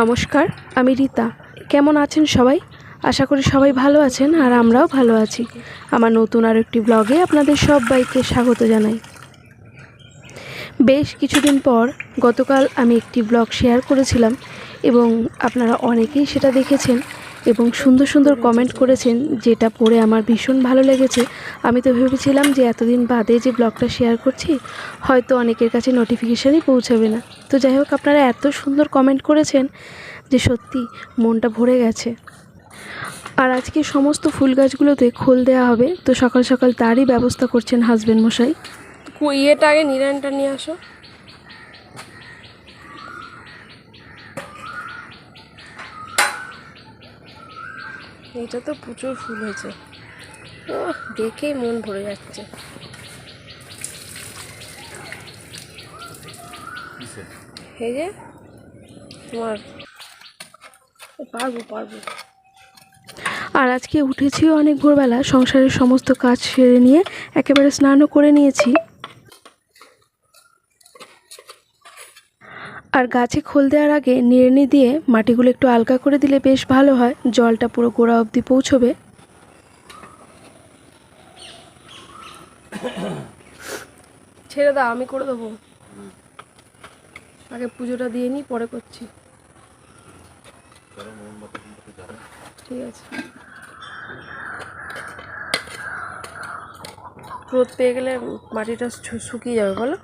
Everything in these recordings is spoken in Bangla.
নমস্কার, আমি রীতা। কেমন আছেন সবাই? আশা করি সবাই ভালো আছেন আর আমরাও ভালো আছি। আমার নতুন আর একটি ব্লগে আপনাদের সবাইকে স্বাগত জানাই। বেশ কিছুদিন পর গতকাল আমি একটি ব্লগ শেয়ার করেছিলাম এবং আপনারা অনেকেই সেটা দেখেছেন। এবং সুন্দর সুন্দর কমেন্ট করেছেন, যেটা পড়ে আমার ভীষণ ভালো লেগেছে। আমি তো ভেবেছিলাম যে এতদিন বাদে যে ব্লগটা শেয়ার করছি, হয়তো অনেকের কাছে নোটিফিকেশানই পৌঁছাবে না। তো যাই হোক, আপনারা এত সুন্দর কমেন্ট করেছেন যে সত্যি মনটা ভরে গেছে। আর আজকে সমস্ত ফুল গাছগুলোতে খোল দেওয়া হবে। তো সকাল সকাল তারই ব্যবস্থা করছেন হাজবেন্ড মশাই। ইয়েটা আগে নিরানটা নিয়ে আসো। এটা তো প্রচুর ফুল হয়েছে। ও দেখেই মন ভরে যাচ্ছে। এই যে তোমার পারব পারব। আর আজকে উঠেছিও অনেক ভোরবেলা সংসারের সমস্ত কাজ সেরে নিয়ে একেবারে স্নানও করে নিয়েছি। আর গাছে খোল দেওয়ার আগে নিড়ানি দিয়ে মাটিগুলো একটু আলগা করে দিলে বেশ ভালো হয়। জলটা পুরো গোড়া অবধি পৌঁছবে। ছেড়ে দাও, আমি করে দেবো। আগে পুজোটা দিয়ে নিই পরে করছি। ঠিক আছে। রোদ পেয়ে গেলে মাটিটা শুকিয়ে যাবে, বলো।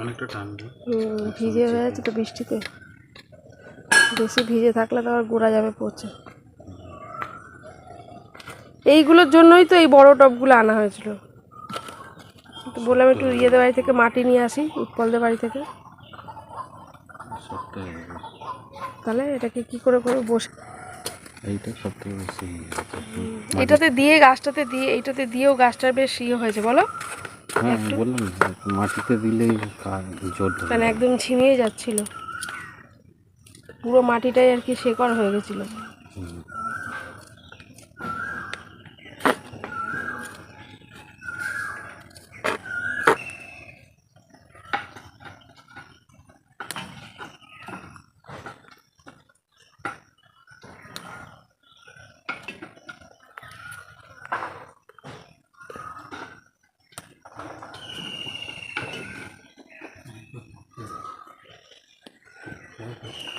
অনেকটা টানবে হুম, ভিজে হয়ে যাচ্ছে তো বৃষ্টিতে। বেশি ভিজে থাকলে তো আবার গোড়া যাবে পচে এইগুলোর জন্যই তো এই বড় টবগুলো আনা হয়েছিল। তো বললাম একটু ইয়েদের বাড়ি থেকে মাটি নিয়ে আসি উৎপলদের বাড়ি থেকে। তাহলে এটাকে কি করে করে বসে এইটা সব বেশি এটাতে দিয়ে গাছটাতে দিয়ে এইটাতে দিয়েও গাছটার বেশ ইয়ে হয়েছে বলো? হ্যাঁ বললাম মাটিতে দিলেই জোর মানে একদম ছিনিয়ে যাচ্ছিল। পুরো মাটিটাই আর কি শেকড় হয়ে গেছিল।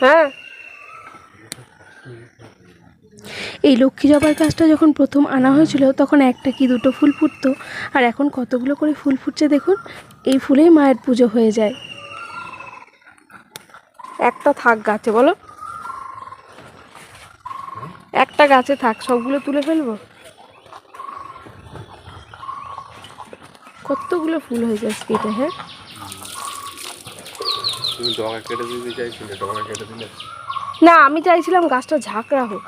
হ্যাঁ। এই লক্ষ্মী জবার গাছটা যখন প্রথম আনা হয়েছিল তখন একটা কি দুটো ফুল ফুটতো। আর এখন কতগুলো করে ফুল ফুটছে দেখুন এই ফুলেই মায়ের পুজো হয়ে যায়। একটা থাক গাছে বলো। একটা গাছে থাক সবগুলো তুলে ফেলব? কতগুলো ফুল হয়ে যায় আজকে হ্যাঁ? তুমি ডগা কেটে দিতে চাইছিলে ডগা কেটে দিলে? না, আমি চাইছিলাম গাছটা ঝাঁকড়া হোক।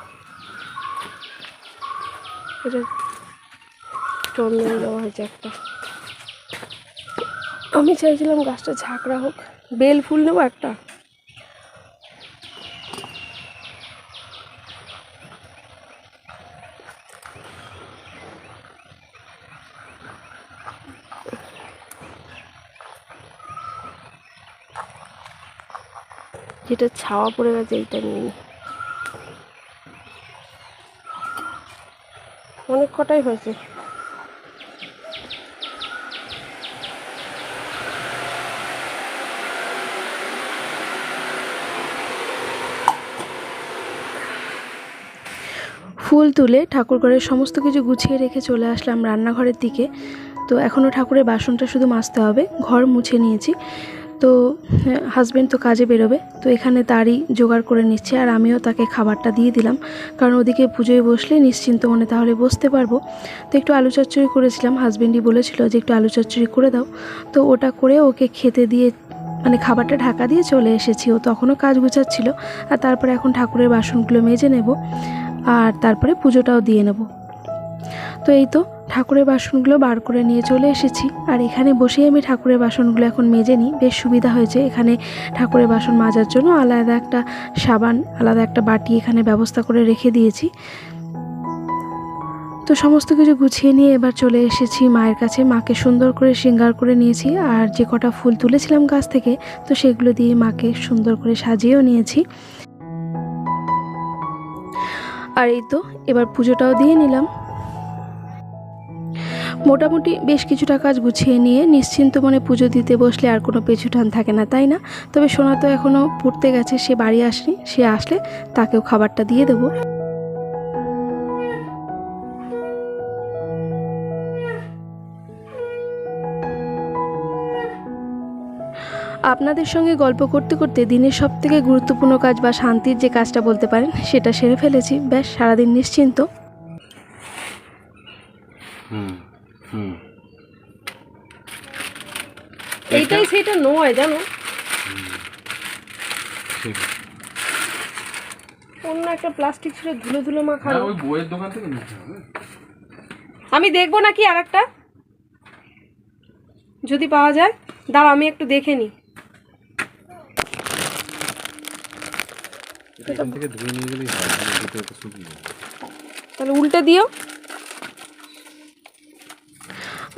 হয়েছে একটা। আমি চাইছিলাম গাছটা ঝাঁকড়া হোক। বেল ফুল নেব একটা। যেটা ছাওয়া পড়ে গেছে, এইটা নিয়ে নিই। অনেক কটাই হয়েছে। ফুল তুলে ঠাকুর ঘরের সমস্ত কিছু গুছিয়ে রেখে চলে আসলাম রান্নাঘরের দিকে। তো এখনও ঠাকুরের বাসনটা শুধু মাজতে হবে। ঘর মুছে নিয়েছি। তো হাজব্যান্ড তো কাজে বেরোবে, তো এখানে তারই জোগাড় করে নিচ্ছে আর আমিও তাকে খাবারটা দিয়ে দিলাম। কারণ ওদিকে পুজোয় বসলে নিশ্চিন্ত মনে তাহলে বসতে পারব। তো একটু আলু চচ্চড়ি করেছিলাম হাজব্যান্ডই বলেছিল যে একটু আলু চচ্চড়ি করে দাও। তো ওটা করে ওকে খেতে দিয়ে মানে খাবারটা ঢাকা দিয়ে চলে এসেছি। ও তখনও কাজ গুছাচ্ছিল। আর তারপরে এখন ঠাকুরের বাসনগুলো মেজে নেব। আর তারপরে পুজোটাও দিয়ে নেব। তো এই তো, ঠাকুরের বাসনগুলো বার করে নিয়ে চলে এসেছি। আর এখানে বসেই আমি ঠাকুরের বাসনগুলো এখন মেজে নিই। বেশ সুবিধা হয়েছে এখানে ঠাকুরের বাসন মাজার জন্য। আলাদা একটা সাবান, আলাদা একটা বাটি এখানে ব্যবস্থা করে রেখে দিয়েছি। তো সমস্ত কিছু গুছিয়ে নিয়ে এবার চলে এসেছি মায়ের কাছে। মাকে সুন্দর করে শৃঙ্গার করে নিয়েছি। আর যে কটা ফুল তুলেছিলাম গাছ থেকে, তো সেগুলো দিয়ে মাকে সুন্দর করে সাজিয়েও নিয়েছি। আর এই তো, এবার পুজোটাও দিয়ে নিলাম। মোটামুটি বেশ কিছুটা কাজ গুছিয়ে নিয়ে নিশ্চিন্ত মনে পুজো দিতে বসলে আর কোনো পেছুটান থাকে না, তাই না? তবে সোনা তো এখনও পড়তে গেছে, সে বাড়ি আসেনি, সে আসলে তাকেও খাবারটা দিয়ে দেবো। আপনাদের সঙ্গে গল্প করতে করতে দিনের সব থেকে গুরুত্বপূর্ণ কাজ বা শান্তির যে কাজটা বলতে পারেন, সেটা সেরে ফেলেছি। ব্যাস, সারাদিন নিশ্চিন্ত। এইটাই সেটা নয় জানো? অন্য একটা প্লাস্টিক ছিল ধুলো ধুলো মাখা হ্যাঁ ওই বইয়ের দোকান থেকে নিতে হবে। আমি দেখব নাকি আর একটা যদি পাওয়া যায় দাঁড়াও আমি একটু দেখে নিই এখান থেকে ধুয়ে নিয়ে গেলেই হয় তাহলে দুটো একটু শুকিয়ে তাহলে উল্টে দিও।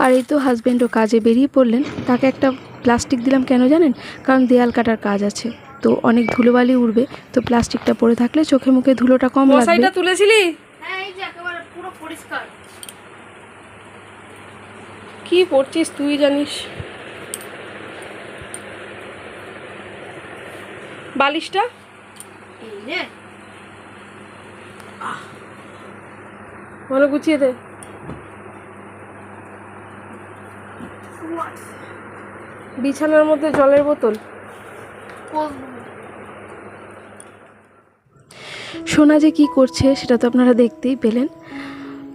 আর এই তো হাজব্যান্ডও কাজে বেরিয়ে পড়লেন তাকে একটা প্লাস্টিক দিলাম কেন জানেন? কারণ দেয়াল কাটার কাজ আছে। তো অনেক ধুলোবালি উঠবে তো প্লাস্টিকটা পরে থাকলে চোখে মুখে ধুলোটা কম লাগবে। তুলেছিলি? কি পড়ছিস তুই জানিস? বালিশটা? ভালো গুছিয়ে দে। বিছানার মধ্যে জলের বোতল। সোনা যে কি করছে সেটা তো আপনারা দেখতেই পেলেন।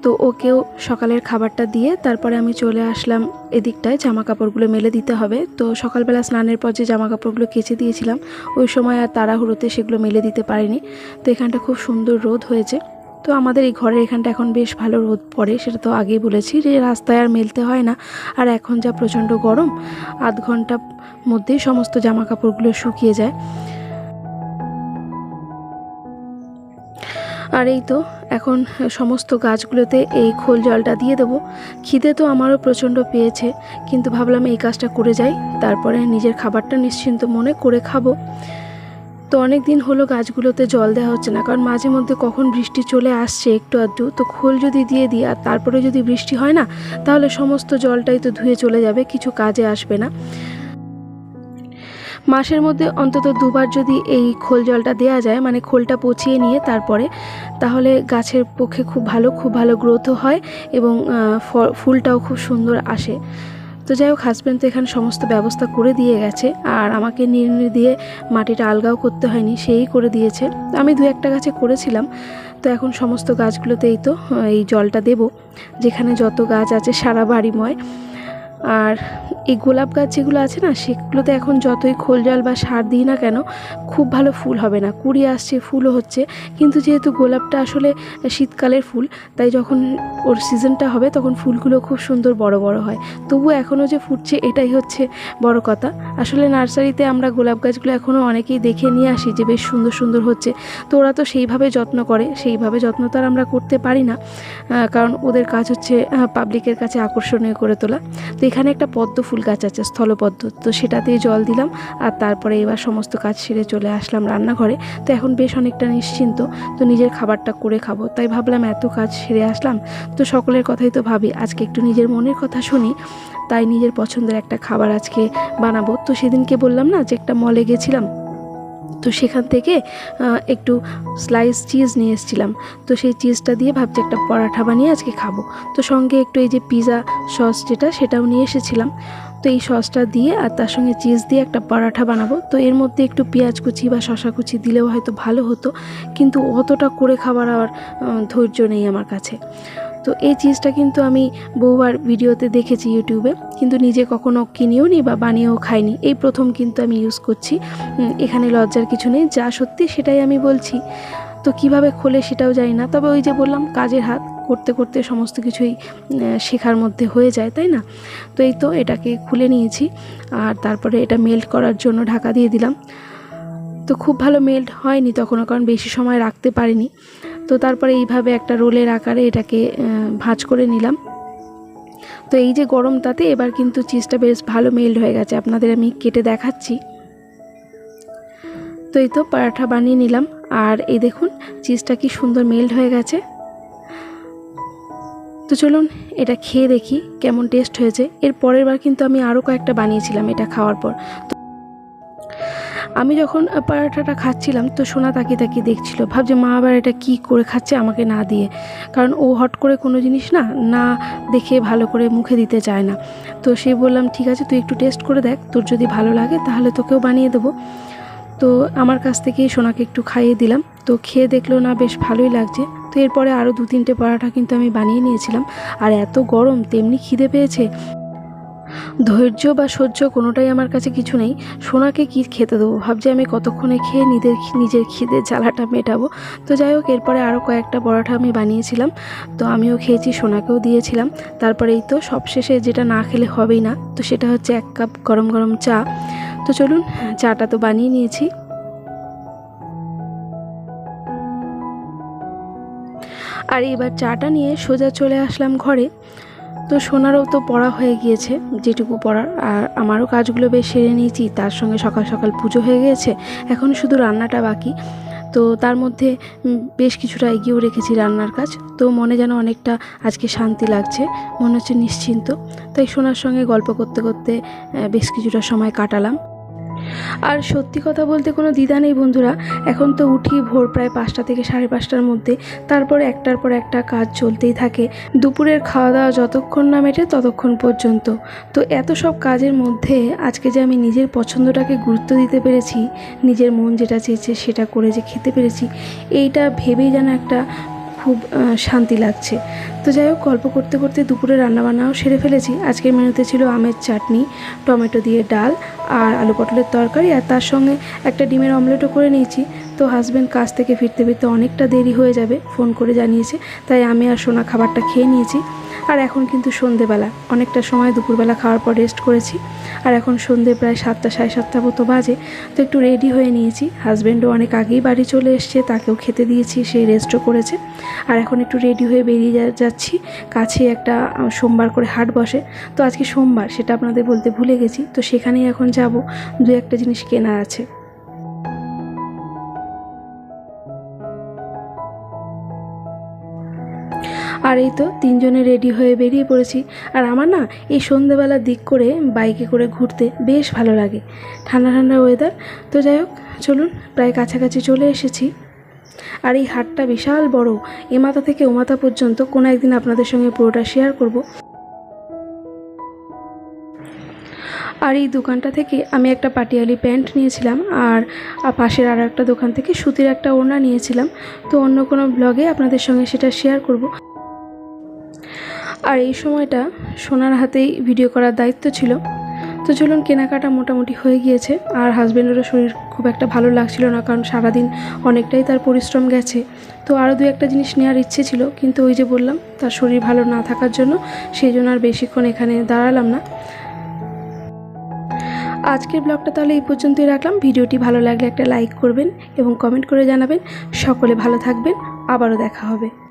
তো ওকেও সকালের খাবারটা দিয়ে তারপরে আমি চলে আসলাম এদিকটায় জামা কাপড়গুলো মেলে দিতে হবে। তো সকালবেলা স্নানের পর যে জামা কাপড়গুলো কেচে দিয়েছিলাম, ওই সময় আর তাড়াহুড়োতে সেগুলো মেলে দিতে পারিনি। তো এখানটা খুব সুন্দর রোদ হয়েছে। তো আমাদের এই ঘরের এখানটা এখন বেশ ভালো রোদ পড়ে, সেটা তো আগেই বলেছি যে রাস্তায় আর মেলতে হয় না। আর এখন যা প্রচণ্ড গরম, আধ ঘণ্টা মধ্যেই সমস্ত জামা কাপড়গুলো শুকিয়ে যায়। আর এই তো, এখন সমস্ত গাছগুলোতে এই খোল জলটা দিয়ে দেবো। খিদে তো আমারও প্রচণ্ড পেয়েছে, কিন্তু ভাবলাম এই কাজটা করে যাই, তারপরে নিজের খাবারটা নিশ্চিন্ত মনে করে খাব। তো অনেক দিন হলো গাছগুলোতে জল দেওয়া হচ্ছে না, কারণ মাঝে মধ্যে কখন বৃষ্টি চলে আসছে একটু আধটু, তো খোল যদি দিয়ে দিই আর তারপরে যদি বৃষ্টি হয় না, তাহলে সমস্ত জলটাই তো ধুয়ে চলে যাবে, কিছু কাজে আসবে না। মাসের মধ্যে অন্তত দুবার যদি এই খোল জলটা দেওয়া যায় মানে খোলটা পচিয়ে নিয়ে তারপরে, তাহলে গাছের পক্ষে খুব ভালো খুব ভালো গ্রোথও হয় এবং ফুলটাও খুব সুন্দর আসে। তো যাই হোক হাজব্যান্ড তো এখানে সমস্ত ব্যবস্থা করে দিয়ে গেছে, আর আমাকে নির্ণয় দিয়ে মাটিটা আলগাও করতে হয়নি, সেই করে দিয়েছে। আমি দু একটা গাছে করেছিলাম, তো এখন সমস্ত গাছগুলোতেই তো, এই জলটা দেব, যেখানে যত গাছ আছে সারা বাড়িময়। আর এই গোলাপ গাছ যেগুলো আছে না, সেগুলোতে এখন যতই খোল জল বা সার দিই না কেন, খুব ভালো ফুল হবে না। কুড়ি আসছে, ফুলও হচ্ছে। কিন্তু যেহেতু গোলাপটা আসলে শীতকালের ফুল, তাই যখন ওর সিজনটা হবে তখন ফুলগুলো খুব সুন্দর বড় বড় হয়। তবু এখনও যে ফুটছে এটাই হচ্ছে বড় কথা। আসলে নার্সারিতে আমরা গোলাপ গাছগুলো এখনও অনেকেই দেখে নিয়ে আসি যে বেশ সুন্দর সুন্দর হচ্ছে। তো ওরা তো সেইভাবে যত্ন করে, সেইভাবে যত্ন তো আর আমরা করতে পারি না। কারণ ওদের কাজ হচ্ছে পাবলিকের কাছে আকর্ষণীয় করে তোলা। তো এখানে একটা পদ্ম ফুল গাছ আছে, স্থলপদ্ম। তো সেটাতেই জল দিলাম আর তারপরে এবার সমস্ত কাজ সেরে চলে আসলাম রান্নাঘরে। তো এখন বেশ অনেকটা নিশ্চিন্ত, তো নিজের খাবারটা করে খাব। তাই ভাবলাম এত কাজ সেরে আসলাম। তো সকলের কথাই তো ভাবি, আজকে একটু নিজের মনের কথা শুনি, তাই নিজের পছন্দের একটা খাবার আজকে বানাবো। তো সেদিনকে বললাম না যে একটা মলে গেছিলাম তো সেখান থেকে একটু স্লাইস চিজ নিয়ে এসেছিলাম। তো সেই চিজটা দিয়ে ভাবছি একটা পরাঠা বানিয়ে আজকে খাব। তো সঙ্গে একটু এই যে পিজা সস যেটা, সেটাও নিয়ে এসেছিলাম। তো এই সসটা দিয়ে আর তার সঙ্গে চিজ দিয়ে একটা পরাঠা বানাবো। তো এর মধ্যে একটু পেঁয়াজ কুচি বা শশা কুচি দিলেও হয়তো ভালো হতো। কিন্তু অতটা করে খাবার আর ধৈর্য নেই আমার কাছে। তো এই চিজটা কিন্তু আমি বহুবার ভিডিওতে দেখেছি ইউটিউবে। কিন্তু নিজে কখনো কিনেও নি বা বানিয়েও খাইনি। এই প্রথম কিন্তু আমি ইউজ করছি। এখানে লজ্জার কিছু নেই। যা সত্যি সেটাই আমি বলছি। তো কীভাবে খোলে সেটাও জানি না। তবে ওই যে বললাম, কাজের হাত করতে করতে সমস্ত কিছুই শেখার মধ্যে হয়ে যায়, তাই না? তো এই তো এটাকে খুলে নিয়েছি। আর তারপরে এটা মেল্ট করার জন্য ঢাকা দিয়ে দিলাম। তো খুব ভালো মেল্ট হয়নি তখনও, কারণ বেশি সময় রাখতে পারিনি। তো তারপরে এইভাবে একটা রোলের আকারে এটাকে ভাঁজ করে নিলাম। তো এই যে গরম তাতে এবার কিন্তু চিজটা বেশ ভালো মেল্ট হয়ে গেছে। আপনাদের আমি কেটে দেখাচ্ছি। তো এই তো পরাঠা বানিয়ে নিলাম। আর এই দেখুন, চিজটা কি সুন্দর মেল্ট হয়ে গেছে। তো চলুন এটা খেয়ে দেখি কেমন টেস্ট হয়েছে। এর পরের বার কিন্তু আমি আরও কয়েকটা বানিয়েছিলাম এটা খাওয়ার পর। আমি যখন পরাঠাটা খাচ্ছিলাম, তো সোনা তাকিয়ে তাকিয়ে দেখছিল, ভাবছে, মা আবার এটা কি করে খাচ্ছে আমাকে না দিয়ে? কারণ ও হট করে কোনো জিনিস না না দেখে ভালো করে মুখে দিতে চায় না। তো সে বললাম, ঠিক আছে, তুই একটু টেস্ট করে দেখ, তোর যদি ভালো লাগে, তাহলে তোকেও বানিয়ে দেবো। তো আমার কাছ থেকেই সোনাকে একটু খাইয়ে দিলাম। তো খেয়ে দেখল, না, বেশ ভালোই লাগছে। তো এরপরে আরও দু তিনটে পরাঠা কিন্তু আমি বানিয়ে নিয়েছিলাম। আর এত গরম, তেমনি খিদে পেয়েছে। ধৈর্য বা সহ্য কোনোটাই আমার কাছে কিছু নেই। সোনাকে কি খেতে দেবো? ভাবছি আমি কতক্ষণে খেয়ে নিজের নিজের খিদে জ্বালাটা মেটাবো। তো যাই হোক, এরপরে আরও কয়েকটা পরোটা আমি বানিয়েছিলাম। তো আমিও খেয়েছি, সোনাকেও দিয়েছিলাম। তারপরে এই তো সবশেষে যেটা না খেলে হবেই না, তো সেটা হচ্ছে এক কাপ গরম গরম চা। তো চলুন, চাটা তো বানিয়ে নিয়েছি। আর এবার চাটা নিয়ে সোজা চলে আসলাম ঘরে। তো সোনারও তো পড়া হয়ে গিয়েছে, যেটুকু পড়ার। আর আমারও কাজগুলো বেশ সেরে নিয়েছি, তার সঙ্গে সকাল সকাল পুজো হয়ে গিয়েছে, এখন শুধু রান্নাটা বাকি। তো তার মধ্যে বেশ কিছুটা এগিয়েও রেখেছি রান্নার কাজ। তো মনে যেন অনেকটা আজকে শান্তি লাগছে, মনে হচ্ছে নিশ্চিন্ত। তাই সোনার সঙ্গে গল্প করতে করতে বেশ কিছুটা সময় কাটালাম। আর সত্যি কথা বলতে কোনো দ্বিধা নেই বন্ধুরা। এখন তো উঠি ভোর প্রায় পাঁচটা থেকে সাড়ে পাঁচটার মধ্যে। তারপরে একটার পর একটা কাজ চলতেই থাকে। দুপুরের খাওয়া দাওয়া যতক্ষণ না মেটে ততক্ষণ পর্যন্ত। তো এত সব কাজের মধ্যে আজকে যে আমি নিজের পছন্দটাকে গুরুত্ব দিতে পেরেছি, নিজের মন যেটা চেয়েছে সেটা করে যে খেতে পেরেছি, এইটা ভেবেই যেন একটা খুব শান্তি লাগছে। তো যাই হোক, গল্প করতে করতে দুপুরে রান্নাবান্নাও সেরে ফেলেছি। আজকের মেনুতে ছিল আমের চাটনি, টমেটো দিয়ে ডাল আর আলু পটলের তরকারি আর তার সঙ্গে একটা ডিমের অমলেটও করে নিয়েছি। তো হাজব্যান্ড কাজ থেকে ফিরতে ফিরতে অনেকটা দেরি হয়ে যাবে ফোন করে জানিয়েছে। তাই আমি আর সোনা খাবারটা খেয়ে নিয়েছি। আর এখন কিন্তু সন্ধেবেলা। অনেকটা সময় দুপুরবেলা খাওয়ার পর রেস্ট করেছি। আর এখন সন্ধে প্রায় সাতটা, সাড়ে সাতটা মতো বাজে। তো একটু রেডি হয়ে নিয়েছি। হাজব্যান্ডও অনেক আগেই বাড়ি চলে এসছে, তাকেও খেতে দিয়েছি সেই রেস্টও করেছে। আর এখন একটু রেডি হয়ে বেরিয়ে যাচ্ছি। কাছে একটা সোমবার করে হাট বসে। তো আজকে সোমবার, সেটা আপনাদের বলতে ভুলে গেছি। তো সেখানেই এখন যাব। দু একটা জিনিস কেনার আছে। আর এই তো তিনজনে রেডি হয়ে বেরিয়ে পড়েছি। আর আমার না এই সন্ধেবেলার দিক করে বাইকে করে ঘুরতে বেশ ভালো লাগে। ঠান্ডা ঠান্ডা ওয়েদার তো যাই হোক, চলুন প্রায় কাছাকাছি চলে এসেছি। আর এই হাটটা বিশাল বড়। এ মাথা থেকে ও মাথা পর্যন্ত কোনো একদিন আপনাদের সঙ্গে পুরোটা শেয়ার করব। আর এই দোকানটা থেকে আমি একটা পাটিয়ালি প্যান্ট নিয়েছিলাম আর পাশের আর একটা দোকান থেকে সুতির একটা ওড়না নিয়েছিলাম। তো অন্য কোনো ব্লগে আপনাদের সঙ্গে সেটা শেয়ার করব। আর এই সময়টা সোনার হাতেই ভিডিও করার দায়িত্ব ছিল। তো চলুন, কেনাকাটা মোটামুটি হয়ে গিয়েছে। আর হাজব্যান্ডেরও শরীর খুব একটা ভালো লাগছিল না, কারণ সারাদিন অনেকটাই তার পরিশ্রম গেছে। তো আরও দু একটা জিনিস নেওয়ার ইচ্ছে ছিল, কিন্তু ওই যে বললাম, তার শরীর ভালো না থাকার জন্য সেই জন্য আর বেশিক্ষণ এখানে দাঁড়ালাম না। আজকের ব্লগটা তাহলে এই পর্যন্তই রাখলাম। ভিডিওটি ভালো লাগলে একটা লাইক করবেন এবং কমেন্ট করে জানাবেন। সকলে ভালো থাকবেন। আবারও দেখা হবে।